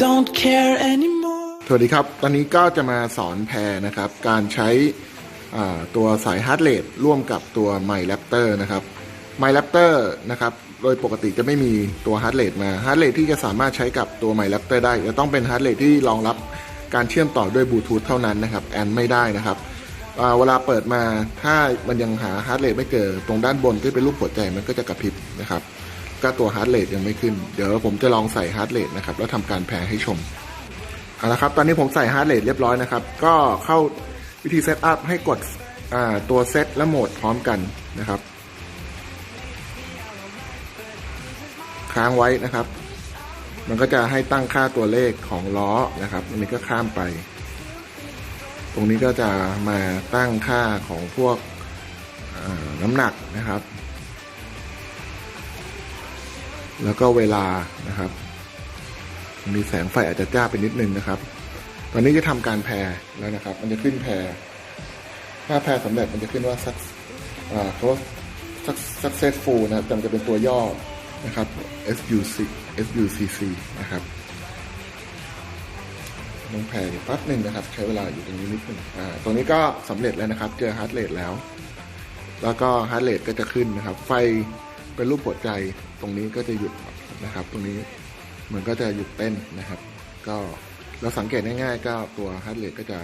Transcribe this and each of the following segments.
don't care anymore. สวัสดีครับ ตอนนี้ก็จะมาสอนแพรนะครับ การใช้ตัวสายฮาร์ดเรทร่วมกับตัวไม r ร p เตอร์นะครับไม r ร p เตอร์นะครับ โดยปกติจะไม่มีตัวฮาร์ดเรทมาฮาร์ดเรทที่จะสามารถใช้กับตัวไม r ร p เตอร์ได้ จะต้องเป็นฮาร์ดเรทที่รองรับการเชื่อมต่อด้วยบลูทูธเท่านั้นนะครับแอนไม่ได้นะครับเวลาเปิดมาถ้ามันยังหาฮาร์ดเรทไม่เจอตรงด้านบนที่เป็นรูปหัวใจมันก็จะกระพริบนะครับ ก็ตัวฮาร์ดเรทยังไม่ขึ้น เดี๋ยวผมจะลองใส่ฮาร์ดเรทนะครับ แล้วทำการแพรให้ชมเอาละครับ ตอนนี้ผมใส่ฮาร์ดเรทเรียบร้อยนะครับ ก็เข้าวิธีเซตอัพให้กดตัวเซตและโหมดพร้อมกันนะครับ ค้างไว้นะครับ มันก็จะให้ตั้งค่าตัวเลขของล้อนะครับอันนี้ก็ข้ามไป ตรงนี้ก็จะมาตั้งค่าของพวกน้ำหนักนะครับ แล้วก็เวลานะครับ มีแสงไฟอาจจะจ้าไปนิดนึงนะครับ ตอนนี้จะทำการแพรแล้วนะครับ มันจะขึ้นแพรถ้าแพรสำเร็จมันจะขึ้นว่า suc อ่าเขาว่า suc- successful นะครับแต่มันจะเป็นตัวย่อนะครับ SUC SUCC นะครับต้องแพรอยู่แป๊บหนึ่งนะครับ ใช้เวลาอยู่ตรงนี้นิดหนึงอ่าตรงนี้ก็สำเร็จแล้วนะครับ เจอฮาร์ดเรทแล้ว แล้วก็ฮาร์ดเรทก็จะขึ้นนะครับ ไฟ เป็นรูปหัวใจตรงนี้ก็จะหยุดนะครับ ตรงนี้มันก็จะหยุดเต้นนะครับ ก็เราสังเกตง่ายๆ ก็ตัวฮาร์ดเรทก็จะ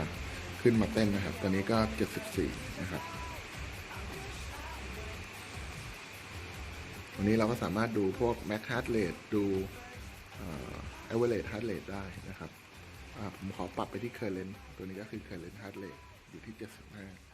ขึ้นมาเต้นนะครับ ตอนนี้ก็ 74 นะครับวันนี้เราก็สามารถดูพวก Max Heart Rate ดูเอ่อ Average Heart Rate ได้นะครับผมขอปรับไปที่ Current ตัวนี้ก็คือ Current Heart Rate อยู่ที่ 75